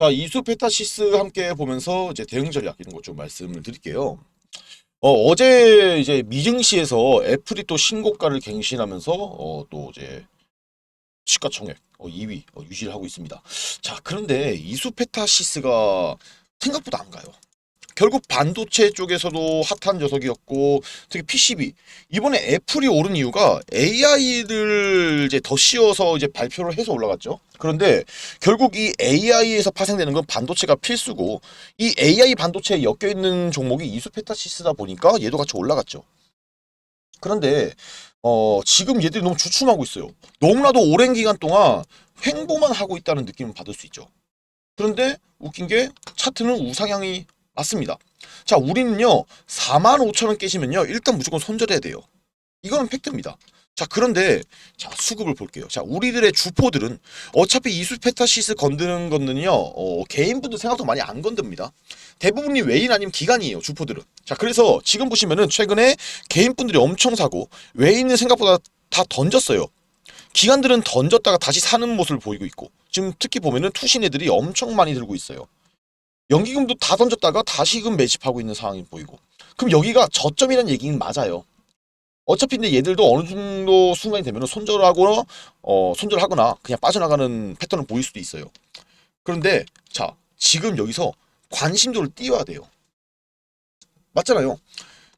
자, 이수페타시스 함께 보면서 이제 대응 전략 이런 것 좀 말씀을 드릴게요. 어, 제 이제 미증시에서 애플이 또 신고가를 갱신하면서 어, 또 이제 시가총액 어, 2위 어, 유지를 하고 있습니다. 자, 그런데 이수페타시스가 생각보다 안 가요. 결국 반도체 쪽에서도 핫한 녀석이었고 특히 PCB 이번에 애플이 오른 이유가 AI를 이제 더 씌워서 이제 발표를 해서 올라갔죠. 그런데 결국 이 AI에서 파생되는 건 반도체가 필수고 이 AI 반도체에 엮여 있는 종목이 이수페타시스다 보니까 얘도 같이 올라갔죠. 그런데 어 지금 얘들이 너무 주춤하고 있어요. 너무나도 오랜 기간 동안 횡보만 하고 있다는 느낌을 받을 수 있죠. 그런데 웃긴 게 차트는 우상향이 맞습니다. 자, 우리는요, 4만 5천 원 깨시면요, 일단 무조건 손절해야 돼요. 이거는 팩트입니다. 자, 그런데, 자, 수급을 볼게요. 자, 우리들의 주포들은 어차피 이수 페타시스 건드는 거는요, 어, 개인분들 생각도 많이 안 건듭니다. 대부분이 외인 아니면 기관이에요, 주포들은. 자, 그래서 지금 보시면은 최근에 개인분들이 엄청 사고, 외인은 생각보다 다 던졌어요. 기관들은 던졌다가 다시 사는 모습을 보이고 있고, 지금 특히 보면은 투신 애들이 엄청 많이 들고 있어요. 연기금도 다 던졌다가 다시금 매집하고 있는 상황이 보이고 그럼 여기가 저점이라는 얘기는 맞아요. 어차피 근데 얘들도 어느 정도 순간이 되면 손절하거나 어 손절하거나 그냥 빠져나가는 패턴을 보일 수도 있어요. 그런데 자 지금 여기서 관심도를 띄워야 돼요. 맞잖아요.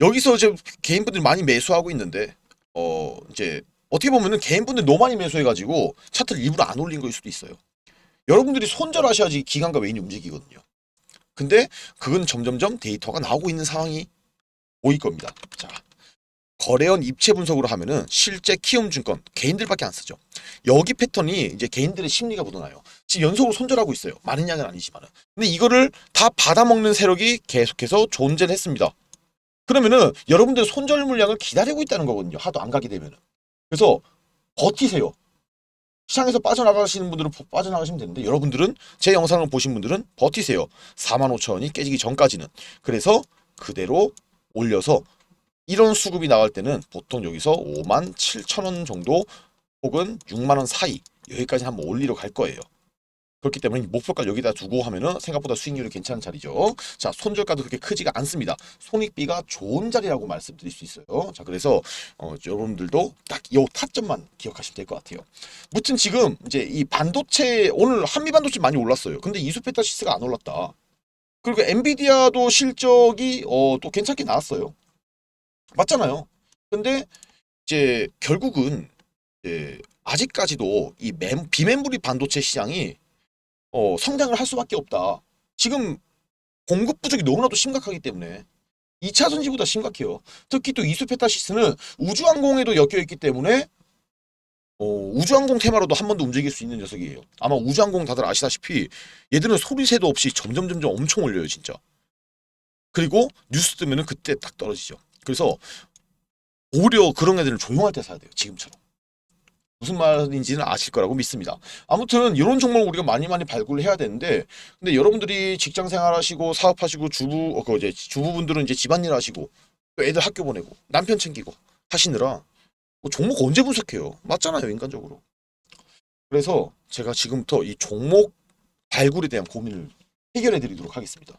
여기서 이제 개인분들이 많이 매수하고 있는데 어 이제 어떻게 보면은 개인분들 너무 많이 매수해가지고 차트를 일부러 안 올린 거일 수도 있어요. 여러분들이 손절하셔야지 기관과 외인이 움직이거든요. 근데 그건 점점점 데이터가 나오고 있는 상황이 보일 겁니다. 자, 거래원 입체 분석으로 하면은 실제 키움 증권 개인들밖에 안 쓰죠. 여기 패턴이 이제 개인들의 심리가 묻어나요. 지금 연속으로 손절하고 있어요. 많은 양은 아니지만은. 근데 이거를 다 받아먹는 세력이 계속해서 존재를 했습니다. 그러면은 여러분들 손절 물량을 기다리고 있다는 거거든요. 하도 안 가게 되면은. 그래서 버티세요. 시장에서 빠져나가시는 분들은 버- 빠져나가시면 되는데 여러분들은 제 영상을 보신 분들은 버티세요. 4만 5천 원이 깨지기 전까지는. 그래서 그대로 올려서 이런 수급이 나갈 때는 보통 여기서 5만 7천 원 정도 혹은 6만 원 사이 여기까지 한번 올리러 갈 거예요. 그렇기 때문에 목표가 여기다 두고 하면은 생각보다 수익률이 괜찮은 자리죠. 자, 손절가도 그렇게 크지가 않습니다. 손익비가 좋은 자리라고 말씀드릴 수 있어요. 자, 그래서 어, 여러분들도 딱 이 타점만 기억하시면 될 것 같아요. 무튼 지금 이제 이 반도체 오늘 한미 반도체 많이 올랐어요. 근데 이수페타시스가 안 올랐다. 그리고 엔비디아도 실적이 어, 또 괜찮게 나왔어요. 맞잖아요. 근데 이제 결국은 이제 아직까지도 이 멤, 비메모리 반도체 시장이 어, 성장을 할 수밖에 없다. 지금 공급 부족이 너무나도 심각하기 때문에 2차 전지보다 심각해요. 특히 또 이수페타시스는 우주항공에도 엮여 있기 때문에 어, 우주항공 테마로도 한번더 움직일 수 있는 녀석이에요. 아마 우주항공 다들 아시다시피 얘들은 소리새도 없이 점점 점점 엄청 올려요, 진짜. 그리고 뉴스 뜨면 은 그때 딱 떨어지죠. 그래서 오히려 그런 애들은 조용할 때 사야 돼요, 지금처럼. 무슨 말인지는 아실 거라고 믿습니다. 아무튼 이런 종목을 우리가 많이 많이 발굴을 해야 되는데 근데 여러분들이 직장 생활하시고 사업하시고 주부 어, 그 이제 주부분들은 이제 집안일 하시고 또 애들 학교 보내고 남편 챙기고 하시느라 뭐 종목 언제 분석해요? 맞잖아요, 인간적으로. 그래서 제가 지금부터 이 종목 발굴에 대한 고민을 해결해 드리도록 하겠습니다.